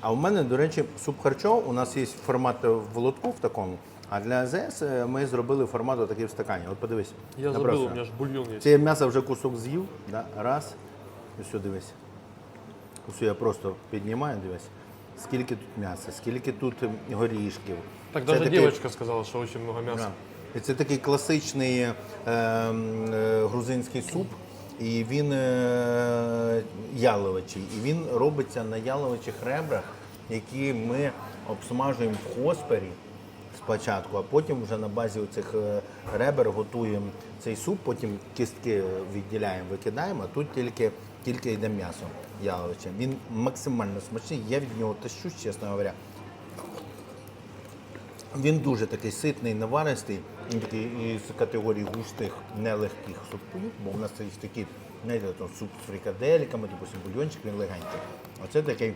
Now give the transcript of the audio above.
А у мене, до речі, суп харчо. У нас є формат в лотку в такому. А для АЗС е, ми зробили формат такий в стакані. От подивись. Я забыл, у меня же бульон есть. Це м'ясо вже кусок з'їв. Да? Раз. Ось дивись. Ось я просто піднімаю, дивись. Скільки тут м'яса, скільки тут ем, горішків. Так Це даже такий- девочка сказала, что очень много мяса. Да. І це такий класичний е, м, е, грузинський суп. І він е, яловичий. І він робиться на яловичих ребрах, які ми обсмажуємо в хоспері спочатку, а потім вже на базі цих ребер готуємо цей суп, потім кістки відділяємо, викидаємо, а тут тільки, тільки йде м'ясо яловиче. Він максимально смачний, я від нього тащусь, чесно говоря. Він дуже такий ситний, наваристий, такий із категорії густих, нелегких супів, бо в нас є такі, знаєте, суп з фрикадельками, допустим, бульончик, він легенький. Оце такий